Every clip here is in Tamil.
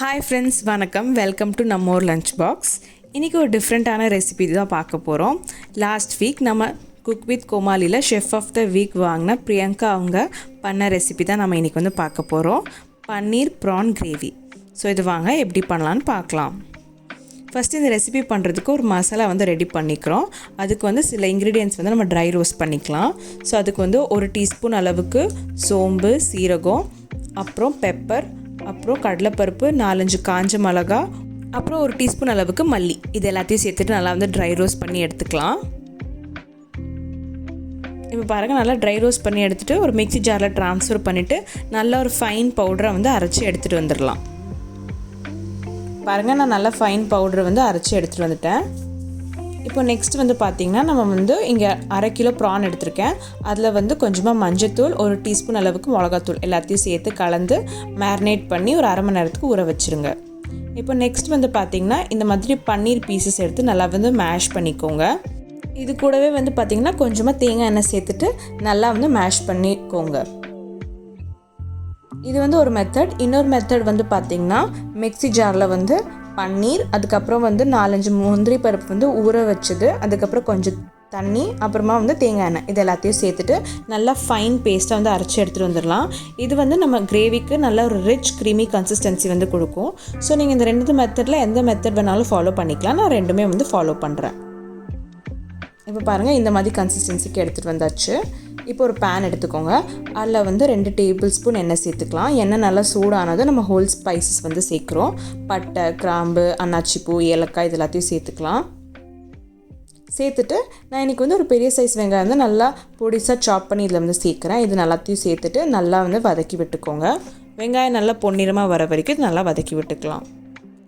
ஹாய் ஃப்ரெண்ட்ஸ் வணக்கம். வெல்கம் டு நம்ம ஒரு லஞ்ச் பாக்ஸ் இன்றைக்கி ஒரு டிஃப்ரெண்ட்டான ரெசிபி தான் பார்க்க போகிறோம் லாஸ்ட் வீக் நம்ம குக் வித் கோமாலியில் ஷெஃப் ஆஃப் த வீக் வாங்கின பிரியங்கா அவங்க பண்ண ரெசிபி தான் நம்ம இன்றைக்கி வந்து பார்க்க போகிறோம் பன்னீர் ப்ரான் கிரேவி ஸோ இது வாங்க எப்படி பண்ணலான்னு பார்க்கலாம். ஃபஸ்ட்டு இந்த ரெசிபி பண்ணுறதுக்கு ஒரு மசாலா வந்து ரெடி பண்ணிக்கிறோம். அதுக்கு வந்து சில இன்க்ரீடியன்ட்ஸ் வந்து நம்ம ட்ரை ரோஸ்ட் பண்ணிக்கலாம். ஸோ அதுக்கு வந்து ஒரு டீஸ்பூன் அளவுக்கு சோம்பு சீரகம் அப்புறம் பெப்பர் அப்புறம் கடலைப்பருப்பு நாலஞ்சு காஞ்ச மிளகா அப்புறம் ஒரு டீஸ்பூன் அளவுக்கு மல்லி. இது எல்லாத்தையும் சேர்த்துட்டு நல்லா வந்து ட்ரை ரோஸ்ட் பண்ணி எடுத்துக்கலாம். இப்போ பாருங்கள் நல்லா ட்ரை ரோஸ்ட் பண்ணி எடுத்துகிட்டு ஒரு மிக்ஸி ஜாரில் ட்ரான்ஸ்ஃபர் பண்ணிவிட்டு நல்ல ஒரு ஃபைன் பவுடரை வந்து அரைச்சி எடுத்துகிட்டு வந்துடலாம். பாருங்கள் நான் நல்லா ஃபைன் பவுடரை வந்து அரைச்சி எடுத்துகிட்டு வந்துட்டேன். இப்போ நெக்ஸ்ட் வந்து பார்த்திங்கன்னா நம்ம வந்து இங்கே அரை கிலோ ப்ரான் எடுத்திருக்கேன். அதில் வந்து கொஞ்சமாக மஞ்சத்தூள் ஒரு டீஸ்பூன் அளவுக்கு மிளகாத்தூள் எல்லாத்தையும் சேர்த்து கலந்து மேரினேட் பண்ணி ஒரு அரை மணி நேரத்துக்கு ஊற வச்சுருங்க. இப்போ நெக்ஸ்ட் வந்து பார்த்திங்கன்னா இந்த மாதிரி பன்னீர் பீசஸ் எடுத்து நல்லா வந்து மேஷ் பண்ணிக்கோங்க. இது கூடவே வந்து பார்த்திங்கன்னா கொஞ்சமாக தேங்காய் எண்ணெய் சேர்த்துட்டு நல்லா வந்து மேஷ் பண்ணிக்கோங்க. இது வந்து ஒரு மெத்தட் இன்னொரு மெத்தட் வந்து பார்த்திங்கன்னா மிக்சி ஜாரில் வந்து பன்னீர் அதுக்கப்புறம் வந்து நாலஞ்சு முந்திரி பருப்பு வந்து ஊற வச்சது அதுக்கப்புறம் கொஞ்சம் தண்ணி அப்புறமா வந்து தேங்காய் எண்ணெய். இது எல்லாத்தையும் சேர்த்துட்டு நல்லா ஃபைன் பேஸ்ட்டாக வந்து அரைச்சி எடுத்துகிட்டு வந்துடலாம். இது வந்து நம்ம கிரேவிக்கு நல்ல ஒரு ரிச் க்ரீமி கன்சிஸ்டன்சி வந்து கொடுக்கும். ஸோ நீங்கள் இந்த ரெண்டு மெத்தடில் எந்த மெத்தட் வேணாலும் ஃபாலோ பண்ணிக்கலாம். நான் ரெண்டுமே வந்து ஃபாலோ பண்ணுறேன் இப்போ பாருங்கள் இந்த மாதிரி கன்சிஸ்டன்சிக்கு எடுத்துகிட்டு வந்தாச்சு. இப்போ ஒரு பேன் எடுத்துக்கோங்க. அதில் வந்து ரெண்டு டேபிள் ஸ்பூன் எண்ணெய் சேர்த்துக்கலாம். எண்ணெய் நல்லா சூடானதும் நம்ம ஹோல் ஸ்பைசஸ் வந்து சேர்க்குறோம். பட்டை கிராம்பு அன்னாச்சிப்பூ ஏலக்காய் இது எல்லாத்தையும் சேர்த்துக்கலாம். சேர்த்துட்டு நான் இன்றைக்கி வந்து ஒரு பெரிய சைஸ் வெங்காயம் வந்து நல்லா பொடிசாக சாப் பண்ணி இதில் வந்து சேர்க்குறேன். இது நல்லாத்தையும் சேர்த்துட்டு நல்லா வந்து வதக்கி விட்டுக்கோங்க. வெங்காயம் நல்லா பொன்னிறமாக வர வரைக்கும் இது நல்லா வதக்கி விட்டுக்கலாம்.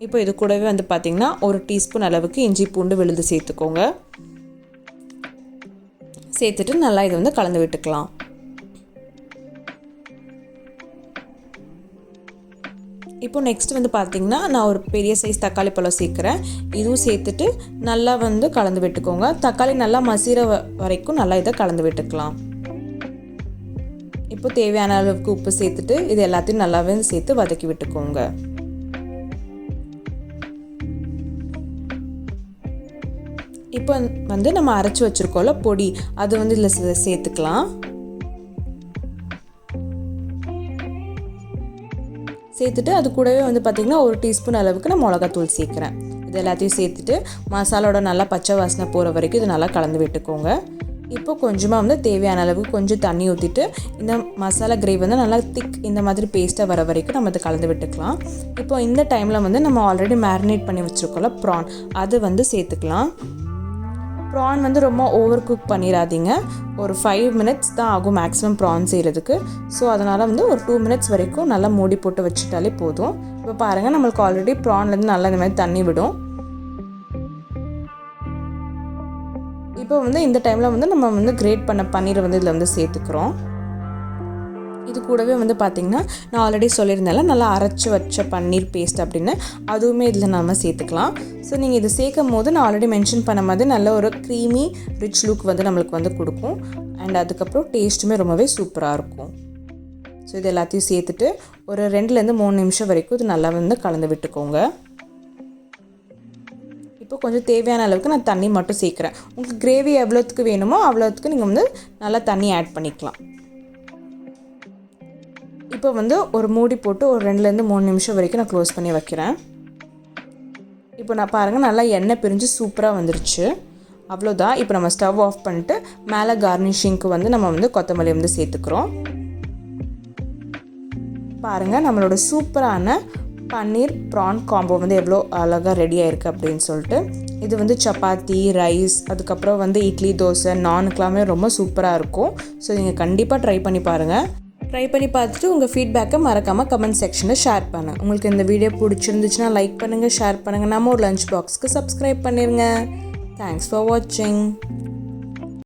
இப்போ இது கூடவே வந்து பார்த்திங்கன்னா ஒரு டீஸ்பூன் அளவுக்கு இஞ்சி பூண்டு விழுது சேர்த்துக்கோங்க. சேர்த்துட்டு நல்லா இதை வந்து கலந்து விட்டுக்கலாம். இப்போ நெக்ஸ்ட் வந்து பார்த்திங்கன்னா நான் ஒரு பெரிய சைஸ் தக்காளி பழம் சேர்க்குறேன். இதுவும் சேர்த்துட்டு நல்லா வந்து கலந்து விட்டுக்கோங்க. தக்காளி நல்லா மசிற வரைக்கும் நல்லா இதை கலந்து விட்டுக்கலாம். இப்போ தேவையான அளவுக்கு உப்பு சேர்த்துட்டு இது எல்லாத்தையும் நல்லாவே சேர்த்து வதக்கி விட்டுக்கோங்க. இப்போ வந்து நம்ம அரைச்சி வச்சுருக்கோம்ல பொடி அது வந்து இதில் சேர்த்துக்கலாம். சேர்த்துட்டு அது கூடவே வந்து பார்த்திங்கன்னா ஒரு டீஸ்பூன் அளவுக்கு நான் மிளகாத்தூள் சேர்க்குறேன். இது எல்லாத்தையும் சேர்த்துட்டு மசாலோட நல்லா பச்சை வாசனை போகிற வரைக்கும் இது நல்லா கலந்து விட்டுக்கோங்க. இப்போ கொஞ்சமாக வந்து தேவையான அளவுக்கு கொஞ்சம் தண்ணி ஊற்றிட்டு இந்த மசாலா கிரேவி வந்து நல்லா திக் இந்த மாதிரி பேஸ்ட்டாக வர வரைக்கும் நம்ம அதை கலந்து விட்டுக்கலாம். இப்போ இந்த டைமில் வந்து நம்ம ஆல்ரெடி மேரினேட் பண்ணி வச்சுருக்கோம்ல ப்ரான் அது வந்து சேர்த்துக்கலாம். ப்ரான் வந்து ரொம்ப ஓவர் குக் பண்ணிடாதீங்க ஒரு ஃபைவ் மினிட்ஸ் தான் ஆகும் மேக்ஸிமம் ப்ரான் செய்கிறதுக்கு ஸோ அதனால் வந்து ஒரு டூ மினிட்ஸ் வரைக்கும் நல்லா மூடி போட்டு வச்சுட்டாலே போதும். இப்போ பாருங்கள் நம்மளுக்கு ஆல்ரெடி ப்ரான்லேருந்து நல்லா இந்த மாதிரி தண்ணி விடும். இப்போ வந்து இந்த டைமில் வந்து நம்ம வந்து கிரேட் பண்ண பன்னீரை வந்து இதில் வந்து சேர்த்துக்கிறோம். இது கூடவே வந்து பார்த்திங்கன்னா நான் ஆல்ரெடி சொல்லியிருந்தேன்ல நல்லா அரைச்சி வச்ச பன்னீர் பேஸ்ட் அப்படின்னு. அதுவுமே இதில் நம்ம சேர்த்துக்கலாம். ஸோ நீங்கள் இதை சேர்க்கும் போது நான் ஆல்ரெடி மென்ஷன் பண்ண மாதிரி நல்ல ஒரு க்ரீமி ரிச் லுக் வந்து நம்மளுக்கு வந்து கொடுக்கும். அண்ட் அதுக்கப்புறம் டேஸ்ட்டுமே ரொம்பவே சூப்பராக இருக்கும். ஸோ இது எல்லாத்தையும் சேர்த்துட்டு ஒரு ரெண்டுலேருந்து மூணு நிமிஷம் வரைக்கும் இது நல்லா வந்து கலந்து விட்டுக்கோங்க. இப்போ கொஞ்சம் தேவையான அளவுக்கு நான் தண்ணி மட்டும் சேர்க்குறேன். உங்களுக்கு கிரேவி எவ்வளோத்துக்கு வேணுமோ அவ்வளோத்துக்கு நீங்கள் வந்து நல்லா தண்ணி ஆட் பண்ணிக்கலாம். இப்போ வந்து ஒரு மூடி போட்டு ஒரு ரெண்டுலேருந்து மூணு நிமிஷம் வரைக்கும் நான் க்ளோஸ் பண்ணி வைக்கிறேன். இப்போ நான் பாருங்கள் நல்லா எண்ணெய் பிரிஞ்சு சூப்பராக வந்துருச்சு. அவ்வளோதான் இப்போ நம்ம ஸ்டவ் ஆஃப் பண்ணிட்டு மேலே கார்னிஷிங்க்கு வந்து நம்ம வந்து கொத்தமல்லி வந்து சேர்த்துக்கிறோம். பாருங்கள் நம்மளோட சூப்பரான பன்னீர் ப்ரான் காம்போ வந்து எவ்வளோ அழகாக ரெடி ஆயிருக்கு அப்படின்னு சொல்லிட்டு. இது வந்து சப்பாத்தி ரைஸ் அதுக்கப்புறம் வந்து இட்லி தோசை நானுக்கெல்லாமே ரொம்ப சூப்பராக இருக்கும். ஸோ நீங்கள் கண்டிப்பாக ட்ரை பண்ணி பாருங்கள் ட்ரை பண்ணி பார்த்துட்டு உங்கள் ஃபீட்பேக்கை மறக்காமல் கமெண்ட் செக்ஷனில் ஷேர் பண்ணுங்கள் உங்களுக்கு இந்த வீடியோ பிடிச்சிருந்துச்சுன்னா லைக் பண்ணுங்கள் ஷேர் பண்ணுங்கள் நம்ம ஒரு லஞ்ச் பாக்ஸ்க்கு சப்ஸ்கிரைப் பண்ணிடுங்க தேங்க்ஸ் ஃபார் வாட்சிங்